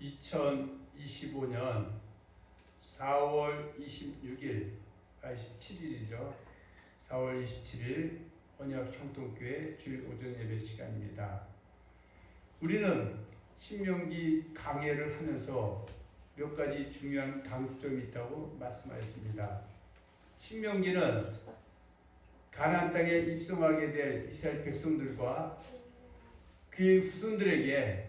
2025년 4월 26일, 아 27일이죠. 4월 27일 언약 청동교회 주일 오전 예배 시간입니다. 우리는 신명기 강해를 하면서 몇 가지 중요한 강점이 있다고 말씀하였습니다. 신명기는 가나안 땅에 입성하게 될 이스라엘 백성들과 그의 후손들에게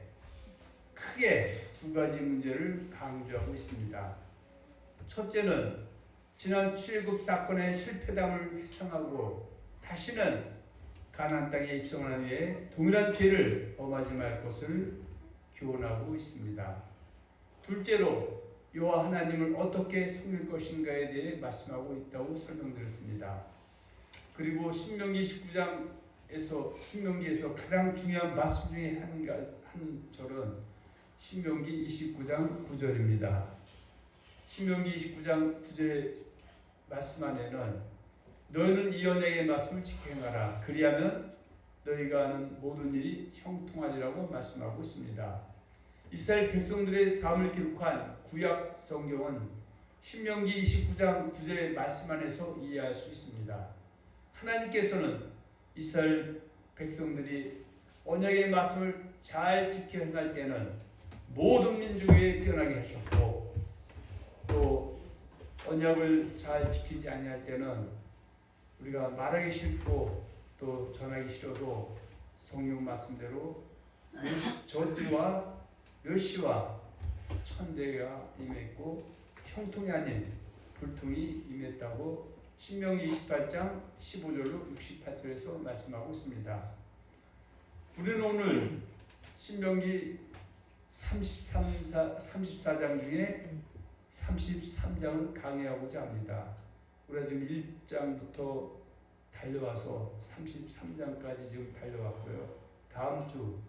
크게 두 가지 문제를 강조하고 있습니다. 첫째는 지난 출애굽 사건의 실패담을 회상하고 다시는 가나안 땅에 입성한 후에 동일한 죄를 범하지 말 것을 교훈하고 있습니다. 둘째로 여호와 하나님을 어떻게 섬길 것인가에 대해 말씀하고 있다고 설명드렸습니다. 그리고 신명기 19장에서 신명기에서 가장 중요한 말씀 중에 한, 가- 한 절은 신명기 29장 9절입니다. 신명기 29장 9절의 말씀 안에는 너희는 이 언약의 말씀을 지켜 행하라. 그리하면 너희가 하는 모든 일이 형통하리라고 말씀하고 있습니다. 이스라엘 백성들의 삶을 기록한 구약 성경은 신명기 29장 9절의 말씀 안에서 이해할 수 있습니다. 하나님께서는 이스라엘 백성들이 언약의 말씀을 잘 지켜 행할 때는 모든 민족 위에 뛰어나게 하셨고 또 언약을 잘 지키지 아니할 때는 우리가 말하기 싫고 또 전하기 싫어도 성령 말씀대로 저주와 멸시와 천대가 임했고 형통이 아닌 불통이 임했다고 신명기 28장 15절로 68절에서 말씀하고 있습니다. 우리는 오늘 신명기 33, 34장 중에 33장을 강의하고자 합니다. 우리가 지금 1장부터 달려와서 33장까지 지금 달려왔고요. 다음 주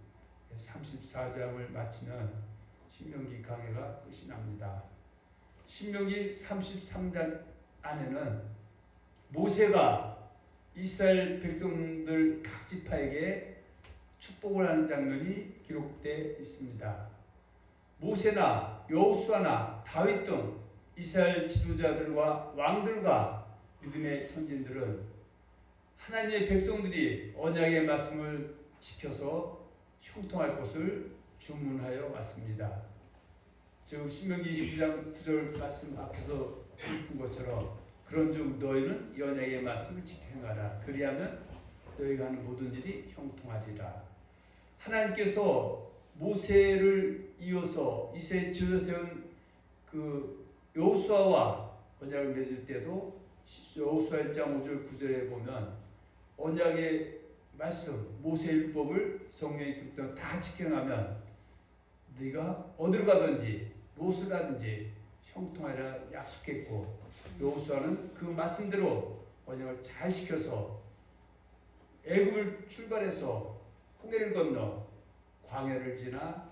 34장을 마치면 신명기 강해가 끝이 납니다. 신명기 33장 안에는 모세가 이스라엘 백성들 각 지파에게 축복을 하는 장면이 기록되어 있습니다. 모세나 여호수아나 다윗 등 이스라엘 지도자들과 왕들과 믿음의 선진들은 하나님의 백성들이 언약의 말씀을 지켜서 형통할 것을 주문하여 왔습니다. 지금 신명기 29장 9절 말씀 앞에서 본 것처럼 그런즉 너희는 이 언약의 말씀을 지켜 행하라. 그리하면 너희가 하는 모든 일이 형통하리라. 하나님께서 모세를 이어서 이스라엘 지어 세운 그 여호수아와 언약을 맺을 때도 여호수아 1장 5절 9절에 보면 언약의 말씀 모세 율법을 성령의 기록대로 다 지켜가면 네가 어디로 가든지 무엇을 하든지 형통하리라 약속했고 여호수아는 그 말씀대로 언약을 잘 지켜서 애굽을 출발해서 홍해를 건너 광야를 지나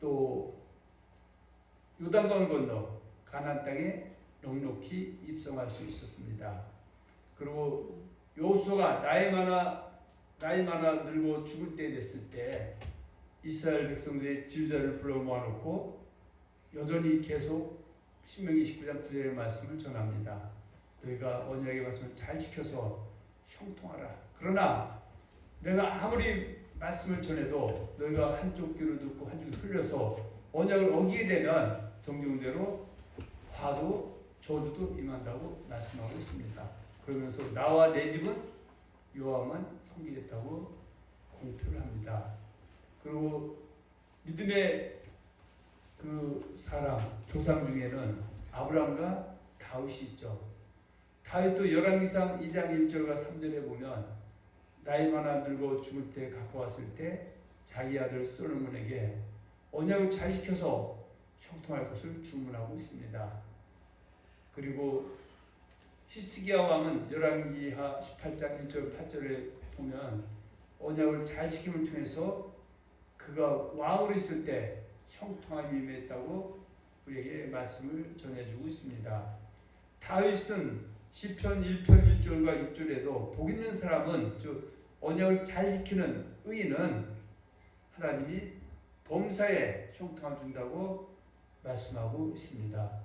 또 요단강을 건너 가나안 땅에 넉넉히 입성할 수 있었습니다. 그리고 여호수아가 나이 많아 나이 많아 늙어 죽을 때 됐을 때 이스라엘 백성들의 지도자를 불러 모아놓고 여전히 계속 신명기 29장 9절의 말씀을 전합니다. 너희가 언약의 말씀을 잘 지켜서 형통하라. 그러나 내가 아무리 말씀을 전해도 너희가 한쪽 귀로 듣고 한쪽 흘려서 언약을 어기게 되면 정경대로 화도 저주도 임한다고 말씀하고 있습니다. 그러면서 나와 내 집은 여호와만 섬기겠다고 공표를 합니다. 그리고 믿음의 그 사람 조상 중에는 아브라함과 다윗이 있죠. 다윗도 열왕기상 2장 1절과 3절에 보면 나이 많아 늙어 죽을 때 갖고 왔을 때 자기 아들 솔로몬에게 언약을 잘 지켜서 형통할 것을 주문하고 있습니다. 그리고 히스기야 왕은 열왕기하 18장 1절 8절에 보면 언약을 잘 지킴을 통해서 그가 왕으로 있을 때 형통함이 임했다고 우리에게 말씀을 전해주고 있습니다. 다윗은 시편 1편 1절과 6절에도 복 있는 사람은 즉 언약을 잘 지키는 의인은 하나님이 범사에 형통을 준다고 말씀하고 있습니다.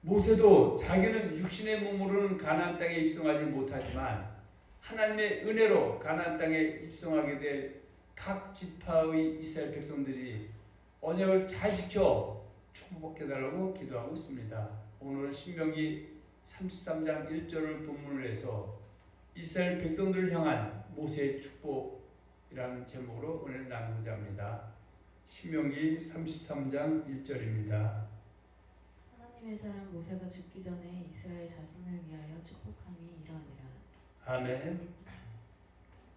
모세도 자기는 육신의 몸으로는 가나안 땅에 입성하지 못하지만 하나님의 은혜로 가나안 땅에 입성하게 될 각 지파의 이스라엘 백성들이 언약을 잘 지켜 축복해 달라고 기도하고 있습니다. 오늘은 신명기 33장 1절을 본문을 해서 이스라엘 백성들을 향한 모세의 축복이라는 제목으로 오늘 나누고자 합니다. 신명기 33장 1절입니다. 하나님의 사람 모세가 죽기 전에 이스라엘 자손을 위하여 축복함이 이러하니라. 아멘.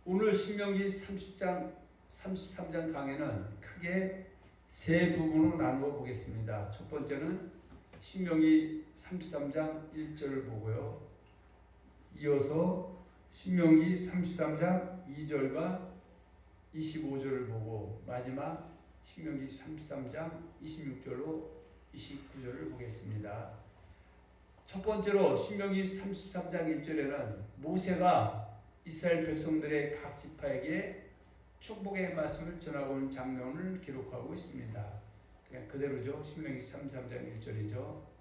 오늘 신명기 30장 33장 강의는 크게 세 부분으로 나누어 보겠습니다. 첫 번째는 신명기 33장 1절을 보고요. 이어서 신명기 33장 2절과 25절을 보고 마지막 신명기 33장 26절로 29절을 보겠습니다. 첫 번째로 신명기 33장 1절에는 모세가 이스라엘 백성들의 각 지파에게 축복의 말씀을 전하고 있는 장면을 기록하고 있습니다. 그냥 그대로죠. 신명기 33장 1절이죠.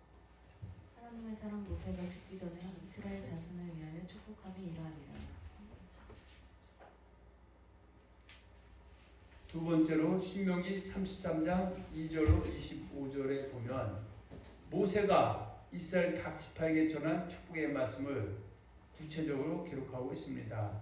하나님의 사람 모세가 죽기 전에 이스라엘 자손을 위하여 축복함이 이러하니라. 두 번째로 신명기 33장 2절로 25절에 보면 모세가 이스라엘 각 지파에게 전한 축복의 말씀을 구체적으로 기록하고 있습니다.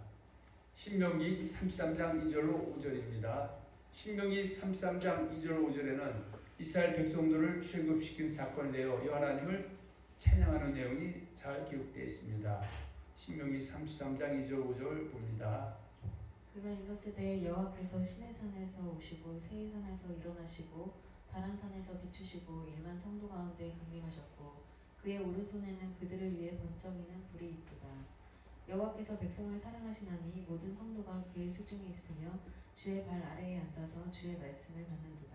신명기 33장 2절로 5절입니다. 신명기 33장 2절 5절에는 이스라엘 백성들을 출애굽시킨 사건에 대하여 하나님을 찬양하는 내용이 잘 기록되어 있습니다. 신명기 33장 2절 5절 봅니다. 그가 일러스되 여호와께서 시내산에서 오시고 세이산에서 일어나시고 바란 산에서 비추시고 일만 성도 가운데 강림하셨고 그의 오른손에는 그들을 위해 번쩍이는 불이 있도다. 여호와께서 백성을 사랑하시나니 모든 성도가 그의 수중에 있으며 주의 발 아래에 앉아서 주의 말씀을 받는도다.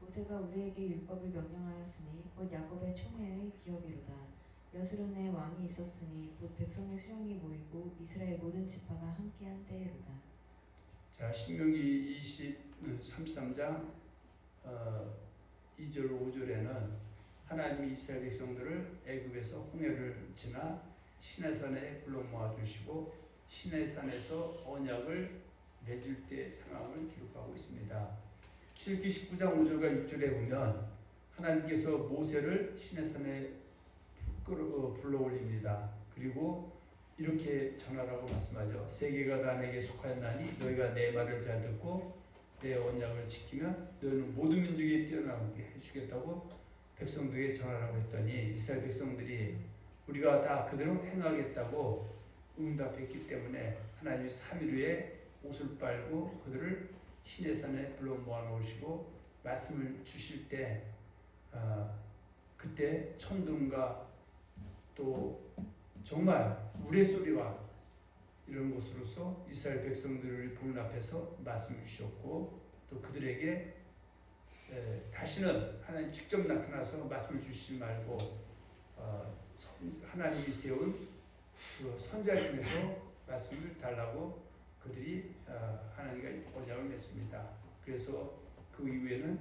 모세가 우리에게 율법을 명령하였으니 곧 야곱의 총회의 기업이로다. 여수론에 왕이 있었으니 곧 백성의 수령이 모이고 이스라엘 모든 지파가 함께한 때에로다. 자, 신명기 20, 33장 어, 2절 5절에는 하나님이 이스라엘 백성들을 애굽에서 홍해를 지나 시내산에 불러 모아 주시고 시내산에서 언약을 맺을 때 상황을 기록하고 있습니다. 출기 19장 5절과 6절에 보면 하나님께서 모세를 시내산에 어, 불러 올립니다. 그리고 이렇게 전하라고 말씀하죠. 세계가 다 내게 속하였나니 너희가 내 말을 잘 듣고 내 언약을 지키면 너희는 모든 민족이 뛰어나게 해주겠다고 백성들에게 전하라고 했더니 이스라엘 백성들이 우리가 다 그대로 행하겠다고 응답했기 때문에 하나님이 3일 후에 옷을 빨고 그들을 시내산에 불러 모아 놓으시고 말씀을 주실 때 어, 그때 천둥과 또 정말 우레소리와 이런 것으로서 이스라엘 백성들을 보는 앞에서 말씀을 주셨고 또 그들에게 에, 다시는 하나님 직접 나타나서 말씀을 주시지 말고 어, 선- 하나님이 세운 그 선자를 통해서 말씀을 달라고 그들이 어, 하나님과 언약을 맺습니다. 그래서 그 이후에는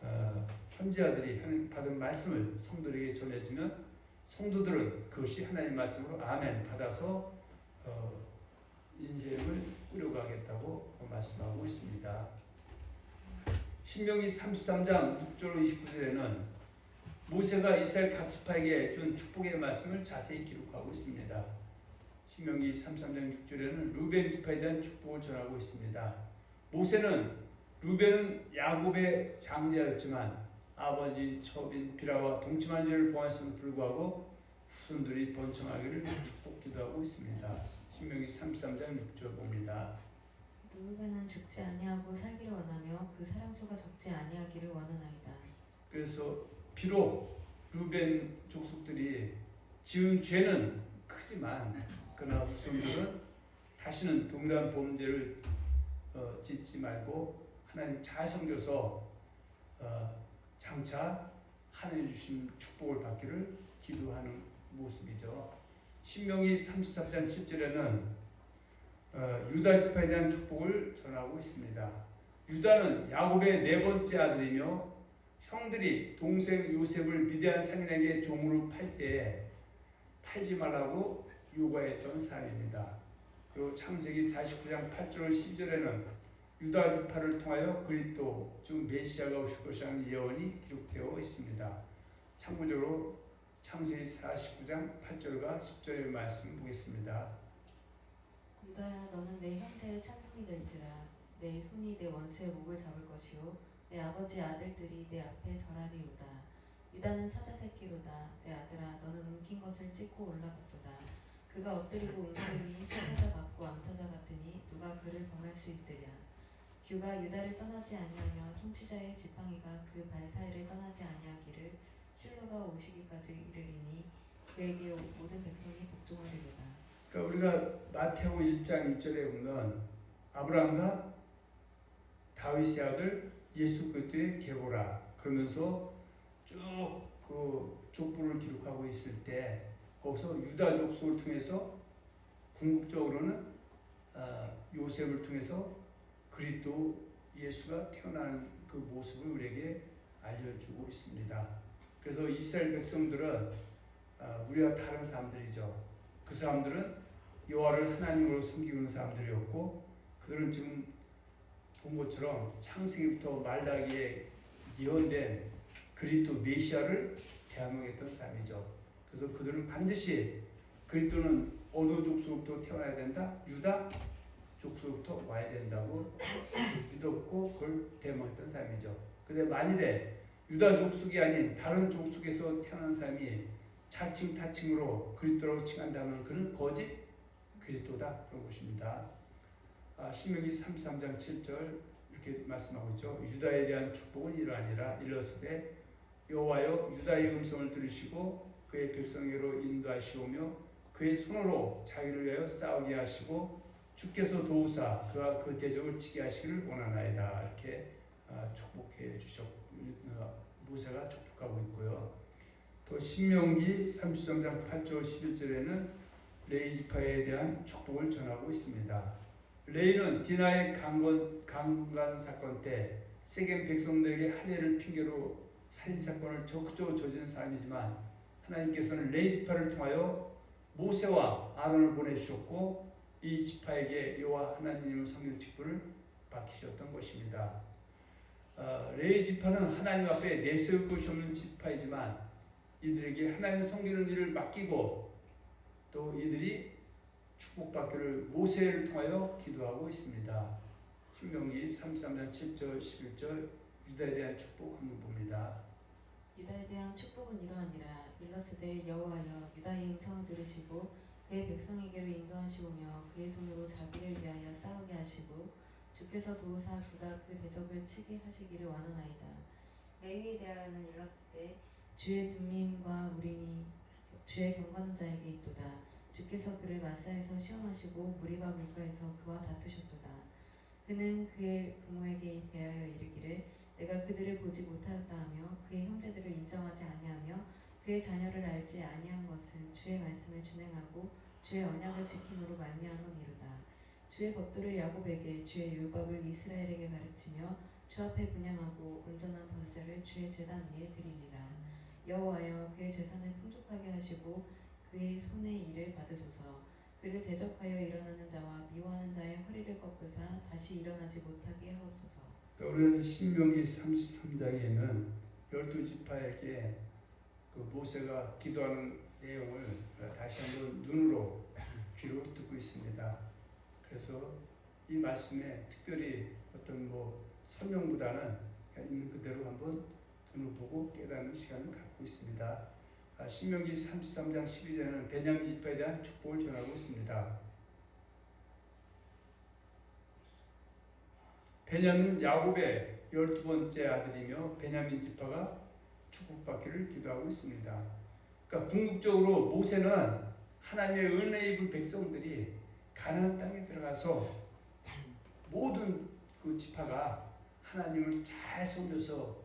어, 선지자들이 하나님 받은 말씀을 성도들에게 전해주면 성도들은 그것이 하나님 말씀으로 아멘 받아서 어, 인생을 꾸려가겠다고 말씀하고 있습니다. 신명기 33장 6절 29절에는 모세가 이스라엘 각 지파에게 준 축복의 말씀을 자세히 기록하고 있습니다. 신명기 33장 6절에는 루벤 지파에 대한 축복을 전하고 있습니다. 모세는 루벤은 야곱의 장자였지만 아버지 첩인 비라와 동침한 죄를 범했음에도 불구하고 후손들이 번창하기를 축복 기도하고 있습니다. 신명기 33장 6절 봅니다. 루벤은 죽지 아니하고 살기를 원하며 그 사람 수가 적지 아니하기를 원하나이다. 그래서 비록 루벤 족속들이 지은 죄는 크지만 그러나 후손들은 다시는 동일한 범죄를 어, 짓지 말고 하나님 잘 섬겨서 어, 장차 하나님 주신 축복을 받기를 기도하는 모습이죠. 신명기 33장 7절에는 어, 유다 지파에 대한 축복을 전하고 있습니다. 유다는 야곱의 네 번째 아들이며 형들이 동생 요셉을 미대한 상인에게 종으로 팔 때에 팔지 말라고 요구했던 사람입니다. 그리고 창세기 49장 8절 10절에는 유다 지파를 통하여 그리스도 즉 메시아가 오실 것이라는 예언이 기록되어 있습니다. 참고적으로 창세기 49장 8절과 10절의 말씀 보겠습니다. 유다야 너는 내 형제의 찬송이 될지라 내 손이 내 원수의 목을 잡을 것이요 내 아버지 아들들이 내 앞에 절하리로다 유다는 사자 새끼로다 내 아들아 너는 움킨 것을 찢고 올라갔도다 그가 엎드리고 웅크림이 수사자 같고 암사자 같으니 누가 그를 범할 수 있으랴. 규가 유다를 떠나지 아니하며 통치자의 지팡이가 그 발 사이를 떠나지 아니하기를 실로가 오시기까지 이르리니 그에게 모든 백성이 복종하리로다. 그러니까 우리가 마태오 1장 1절에 보면 아브라함과 다윗의 아들 예수 그리스도의 계보라 그러면서 쭉 그 족보를 기록하고 있을 때 거기서 유다 족속을 통해서 궁극적으로는 아, 요셉을 통해서 그리스도 예수가 태어나는 그 모습을 우리에게 알려주고 있습니다. 그래서 이스라엘 백성들은 아, 우리와 다른 사람들이죠. 그 사람들은 여호와를 하나님으로 섬기는 사람들이었고 그들은 지금 본 것처럼 창세기부터 말라기에 예언된 그리스도 메시아를 대항했던 사람이죠. 그래서 그들은 반드시 그리스도는 어느 족속부터 태어나야 된다? 유다 족속부터 와야 된다고 믿었고 그걸 대항했던 사람이죠. 근데 만일에 유다 족속이 아닌 다른 족속에서 태어난 사람이 차칭 타칭으로 그리스도라고 칭한다면 그는 거짓 그리스도다 그런 것입니다. 아, 신명기 33장 7절 이렇게 말씀하고 있죠. 유다에 대한 축복은 이러하니라 일러스되 여호와여 유다의 음성을 들으시고 그의 백성에게로 인도하시오며 그의 손으로 자기를 위하여 싸우게 하시고 주께서 도우사 그와 그 대적을 치게 하시기를 원하나이다 이렇게 아, 축복해 주셨 어, 모세가 축복하고 있고요. 또 신명기 33장 8절 11절에는 레이 지파에 대한 축복을 전하고 있습니다. 레이는 디나의 강건, 강간 사건 때 세겜 백성들에게 한 해를 핑계로 살인 사건을 적극적으로 저지른 사람이지만 하나님께서는 레이 지파를 통하여 모세와 아론을 보내주셨고 이 지파에게 여호와 하나님을 섬기는 직분을 맡기셨던 것입니다. 어, 레이 지파는 하나님 앞에 내세울 것이 없는 지파이지만 이들에게 하나님 섬기는 일을 맡기고 또 이들이 축복받기를 모세를 통하여 기도하고 있습니다. 신명기 33장 7절 11절 유다에 대한 축복 한번 봅니다. 유다에 대한 축복은 이러하니라 일러스되 여호와여 유다의 음성을 들으시고 그의 백성에게로 인도하시오며 그의 손으로 자기를 위하여 싸우게 하시고 주께서 도우사 그가 그 대적을 치게 하시기를 원하나이다. 레위에 대하여는 일러스되 주의 둠림과 우림이 주의 경건한 자에게 있도다. 주께서 그를 마사에서 시험하시고 무리바 물가에서 그와 다투셨도다. 그는 그의 부모에게 대하여 이르기를 내가 그들을 보지 못하였다 하며 그의 형제들을 인정하지 아니하며 그의 자녀를 알지 아니한 것은 주의 말씀을 준행하고 주의 언약을 지킴으로 말미암음이로다. 주의 법도를 야곱에게 주의 율법을 이스라엘에게 가르치며 주 앞에 분양하고 온전한 번제를 주의 제단 위에 드리리라. 여호와여 그의 재산을 풍족하게 하시고 그의 손의 일을 받으소서. 그를 대적하여 일어나는 자와 미워하는 자의 허리를 꺾으사 다시 일어나지 못하게 하옵소서. 그러니까 우리가 신명기 33장에는 열두 지파에게 그 모세가 기도하는 내용을 다시 한번 눈으로 귀로 듣고 있습니다. 그래서 이 말씀에 특별히 어떤 뭐 설명보다는 있는 그대로 한번 눈을 보고 깨닫는 시간을 갖고 있습니다. 아, 신명기 33장 12절에는 베냐민 지파에 대한 축복을 전하고 있습니다. 베냐민은 야곱의 열두 번째 아들이며 베냐민 지파가 축복받기를 기도하고 있습니다. 그러니까 궁극적으로 모세는 하나님의 은혜 입은 백성들이 가나안 땅에 들어가서 모든 그 지파가 하나님을 잘 섬겨서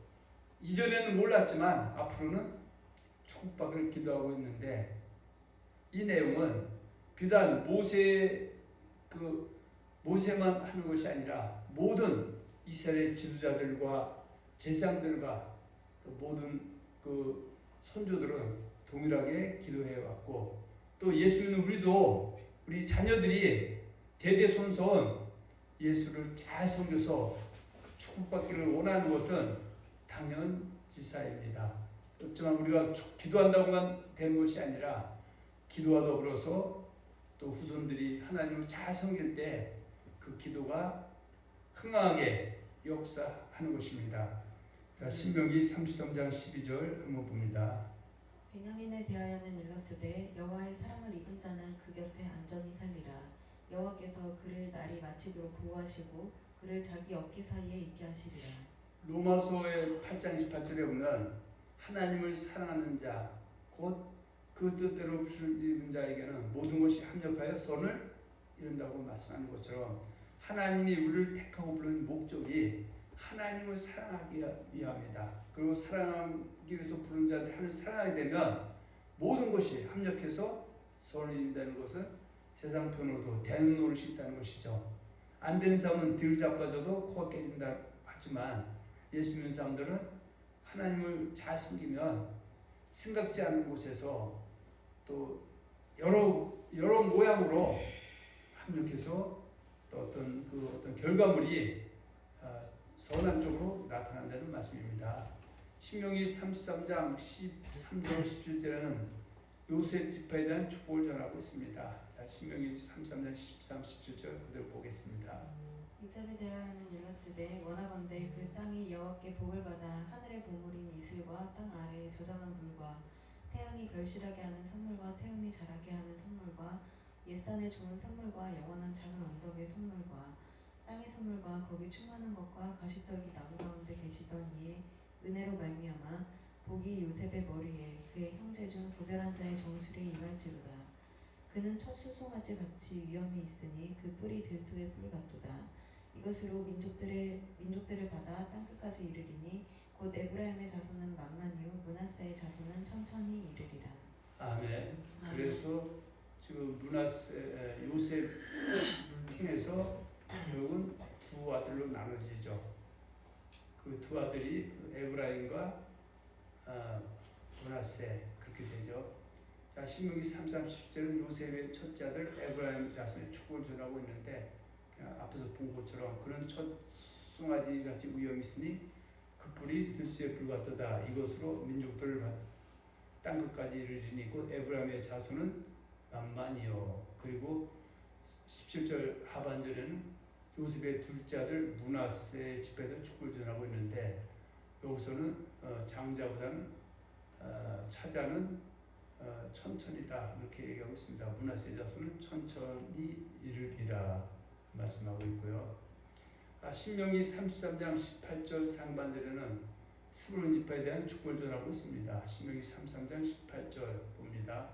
이전에는 몰랐지만 앞으로는 축복받기를 기도하고 있는데 이 내용은 비단 모세의 그 모세만 하는 것이 아니라 모든 이스라엘 지도자들과 제사장들과 또 모든 그 선조들은 동일하게 기도해 왔고 또 예수 믿는 우리도 우리 자녀들이 대대손손 예수를 잘 섬겨서 축복받기를 원하는 것은 당연 지사입니다. 그렇지만 우리가 주- 기도한다고만 되는 것이 아니라 기도와 더불어서 또 후손들이 하나님을 잘 섬길 때 그 기도가 흥하게 역사하는 것입니다. 자, 신명기 33장 12절 한번 봅니다. 베냐민에 대하여는 일러스되 여호와의 사랑을 입은 자는 그 곁에 안전히 살리라 여호와께서 그를 날이 마치도록 보호하시고 그를 자기 어깨 사이에 있게 하시리라 로마서의 8장 18절에 보면 하나님을 사랑하는 자, 곧 그 뜻대로 부를 입은 자에게는 모든 것이 합력하여 선을 이룬다고 말씀하는 것처럼 하나님이 우리를 택하고 부른 목적이 하나님을 사랑하기 위함이다. 그리고 사랑하기 위해서 부른 자들 하나님을 사랑하게 되면 모든 것이 합력해서 선을 이룬다는 것은 세상 편으로도 되는 노릇이 있다는 것이죠. 안 되는 사람은 덜 자빠져도 코가 깨진다 하지만 예수 믿는 사람들은 하나님을 잘 숨기면 생각지 않은 곳에서 또 여러 여러 모양으로 합력해서 또 어떤 그 어떤 결과물이 아, 선한 쪽으로 나타난다는 말씀입니다. 신명기 33장 13절 17절에는 요셉 지파에 대한 축복을 전하고 있습니다. 자, 신명기 33장 13, 17절 그대로 보겠습니다. 요셉에 대하여는 일러스되 원하건대 그 땅이 여호와께 복을 받아 하늘의 보물인 이슬과 땅 아래에 저장한 물과 태양이 결실하게 하는 선물과 태음이 자라게 하는 선물과 옛산의 좋은 선물과 영원한 작은 언덕의 선물과 땅의 선물과 거기 충만한 것과 가시떨기 나무 가운데 계시던 이의 은혜로 말미암아 복이 요셉의 머리에 그의 형제 중 부별한 자의 정수리에 임할지로다 그는 첫 수송아지 같이 위엄이 있으니 그 뿔이 들소의 뿔 같도다 이것으로 민족들의 민족들을 받아 땅 끝까지 이르리니 곧 에브라임의 자손은 만만이요 문하세의 자손은 천천히 이르리라. 아멘. 그래서 지금 문하세 요셉을 통해서 결국은 두 아들로 나눠지죠. 그 두 아들이 에브라임과 아, 문하세 그렇게 되죠. 자 신명기 3, 30절은 요셉의 첫째 아들 에브라임 자손의 축복을 전하고 있는데 그냥 앞에서 본 것처럼 그런 첫 송아지 같이 위험이 있으니 그 뿔이 들수의 불 같도다 이것으로 민족들을 받땅 끝까지 이르리니 곧 에브라임의 자손은 만만이요 그리고 17절 하반절에는 요셉의 둘째 아들 문하세 집에서 축구를 전하고 있는데 여기서는 어, 장자보다는 어, 차자는 어, 천천히다 이렇게 얘기하고 있습니다. 문하세 자손은 천천히 이르리라 말씀하고 있고요. 아, 신명기 33장 18절 상반절에는 스불론 지파에 대한 축복을 전하고 있습니다. 신명기 33장 18절 봅니다.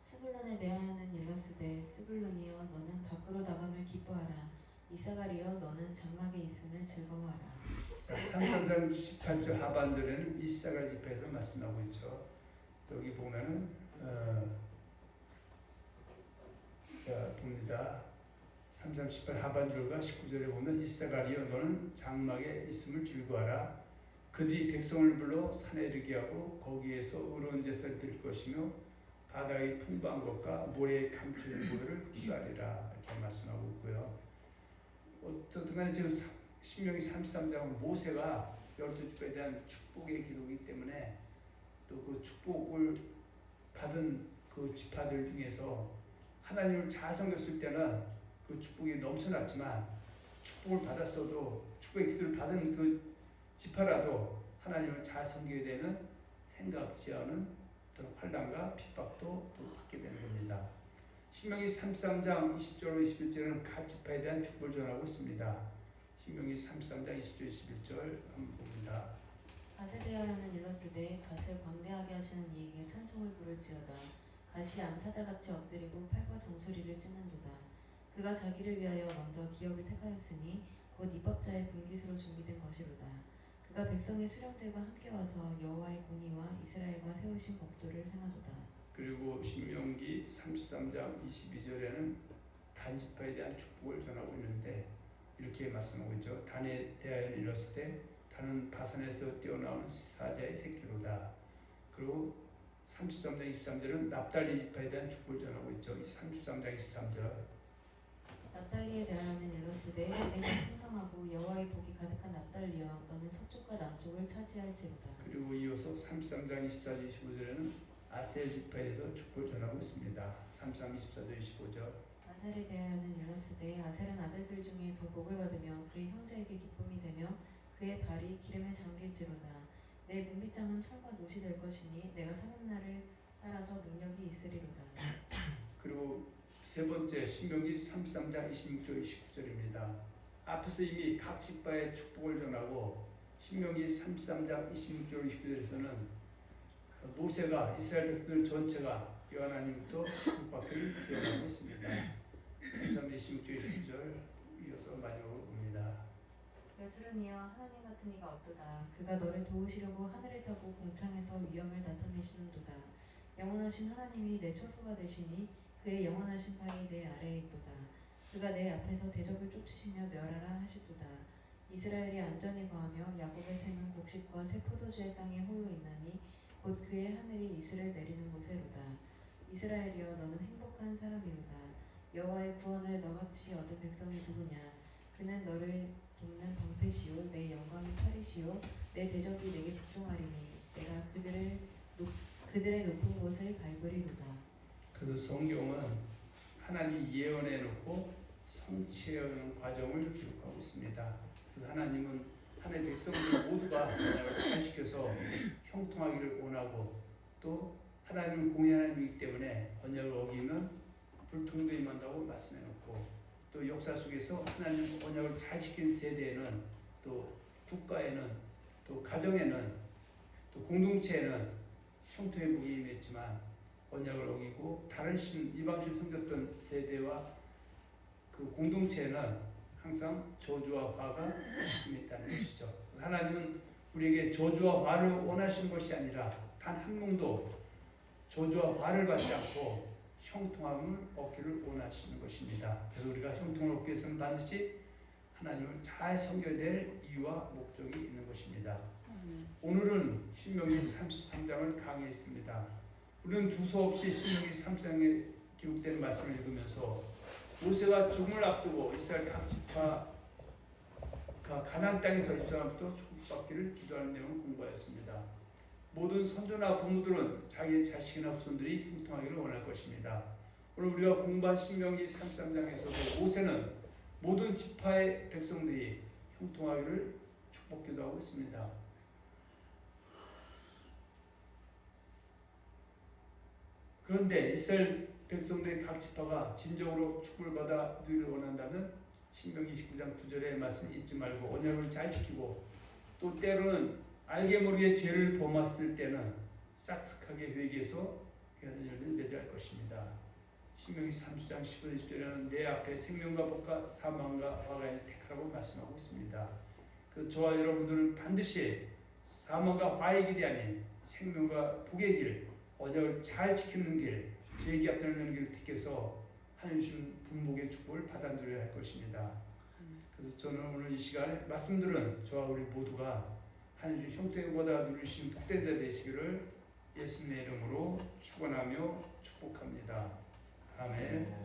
스불론에 대하여는 일러스되 스불론이여 너는 밖으로 나감을 기뻐하라. 이사가리여 너는 장막에 있음을 즐거워하라. 자, 33장 18절 하반절에는 이사갈 지파에서 말씀하고 있죠. 여기 보면은 어, 자 봅니다. 33, 18 하반절과 19절에 보면 이사갈이여 너는 장막에 있음을 즐거워하라. 그들이 백성을 불러 산에 이르게 하고 거기에서 의로운 제사를 드릴 것이며 바다의 풍부한 것과 모래에 감추는 물을 기다리라 이렇게 말씀하고 있고요. 어쨌든 간에 지금 사- 신명기 33장은 모세가 열두 지파에 대한 축복의 기록이기 때문에 또 그 축복을 받은 그 지파들 중에서 하나님을 잘 섬겼을 때는 그 축복이 넘쳐났지만 축복을 받았어도 축복의 기도를 받은 그 지파라도 하나님을 잘 섬기게 되면 생각지 않은 어떤 환란과 핍박도 또 받게 되는 겁니다. 신명기 33장 20절 21절은 각 지파에 대한 축복을 전하고 있습니다. 신명기 33장 20절 21절 한번 봅니다. 갓에 대하여는 일러스되 갓을 광대하게 하시는 이에게 찬송을 부를지어다. 갓이 암사자같이 엎드리고 팔과 정수리를 찢는도다. 그가 자기를 위하여 먼저 기업을 택하였으니 곧 입법자의 분깃으로 준비된 것이로다. 그가 백성의 수령들과 함께 와서 여호와의 공의와 이스라엘과 세우신 법도를 행하도다. 그리고 신명기 33장 22절에는 단지파에 대한 축복을 전하고 있는데 이렇게 말씀하고 있죠. 단에 대하여 이뤘을 때 단은 바산에서 뛰어나오는 사자의 새끼로다. 그리고 33장 23절은 납달리 지파에 대한 축복을 전하고 있죠. 33장 23절 납달리에 대하여는 일러스되 내가 풍성하고 여호와의 복이 가득한 납달리여 너는 서쪽과 남쪽을 차지할지로다. 그리고 이어서 33장 24절 25절에는 아셀 지파에 대해서 축복을 전하고 있습니다. 33, 24절 25절 아셀에 대하여는 일러스되 아셀은 아들들 중에 더 복을 받으며 그의 형제에게 기쁨이 되며 그의 발이 기름에 잠길지로다. 내 문빗장은 철과 노시 될 것이니 내가 사는 따라서 능력이 있으리로다. 그리고 세 번째 신명기 33장 26절 29절입니다. 앞에서 이미 각 지파의 축복을 전하고 신명기 33장 26절 29절에서는 모세가 이스라엘 백성들 전체가 여호와 하나님부터 축복받기를 기원하고 있습니다. 33장 26절 29절 이어서 마지막으로 봅니다. 여수르니여 하나님 같은 이가 없도다. 그가 너를 도우시려고 하늘을 타고 공창에서 위엄을 나타내시는도다. 영원하신 하나님이 내 처소가 되시니 그의 영원하신 팔이 내 아래에 있도다. 그가 내 앞에서 대적을 쫓으시며 멸하라 하시도다. 이스라엘이 안전히 거하며 야곱의 샘은 곡식과 새 포도주의 땅에 홀로 있나니 곧 그의 하늘이 이슬을 내리는 곳에로다. 이스라엘이여 너는 행복한 사람이로다. 여호와의 구원을 너같이 얻은 백성이 누구냐? 그는 너를 돕는 방패시요 내 영광의 팔이시요 내 대적이 내게 복종하리니 내가 그들을 높, 그들의 높은 곳을 밟으리로다. 그래서 성경은 하나님이 예언해 놓고 성취하는 과정을 기록하고 있습니다. 그래서 하나님은 하나님의 백성들 모두가 언약을 잘 지켜서 형통하기를 원하고 또 하나님은 공의 하나님이기 때문에 언약을 어기면 불통도 임한다고 말씀해 놓고 또 역사 속에서 하나님 언약을 잘 지킨 세대에는 또 국가에는 또 가정에는 또 공동체에는 형통의 복이 임했지만 언약을 어기고 다른 신 이방신 섬겼던 세대와 그 공동체는 항상 저주와 화가 임했다는 것이죠. 하나님은 우리에게 저주와 화를 원하신 것이 아니라 단 한 명도 저주와 화를 받지 않고 형통함을 얻기를 원하시는 것입니다. 그래서 우리가 형통을 얻기 위해서는 반드시 하나님을 잘 섬겨야 될 이유와 목적이 있는 것입니다. 오늘은 신명기 33장을 강의했습니다. 우리는 두서없이 신명기 33장에 기록된 말씀을 읽으면서 모세가 죽음을 앞두고 이스라엘 각 지파가 가나안 땅에서 입성함부터 축복받기를 기도하는 내용을 공부하였습니다. 모든 선조나 부모들은 자기 자식이나 후손들이 형통하기를 원할 것입니다. 오늘 우리가 공부한 신명기 33장에서도 모세는 모든 지파의 백성들이 형통하기를 축복 기도하고 있습니다. 그런데 이스라엘 백성들의 각 지파가 진정으로 축복을 받아 누리를 원한다면 신명기 29장 9절의 말씀 잊지 말고 언약을 잘 지키고 또 때로는 알게 모르게 죄를 범했을 때는 싹싹하게 회개해서 회하는 열매를 맺어야 할 것입니다. 신명기 30장 15절 20절에는 내 앞에 생명과 복과 사망과 화가 있는 택하라고 말씀하고 있습니다. 그 저와 여러분들은 반드시 사망과 화의 길이 아닌 생명과 복의 길, 언약을 잘 지키는 길, 얘기 앞다는 길을 택해서 하나님 분복의 축복을 받아 누려야 할 것입니다. 그래서 저는 오늘 이 시간에 말씀들은 저와 우리 모두가 하나님 주신 형통보다 누리신 복된 자 되시기를 예수님의 이름으로 축원하며 축복합니다. 아멘.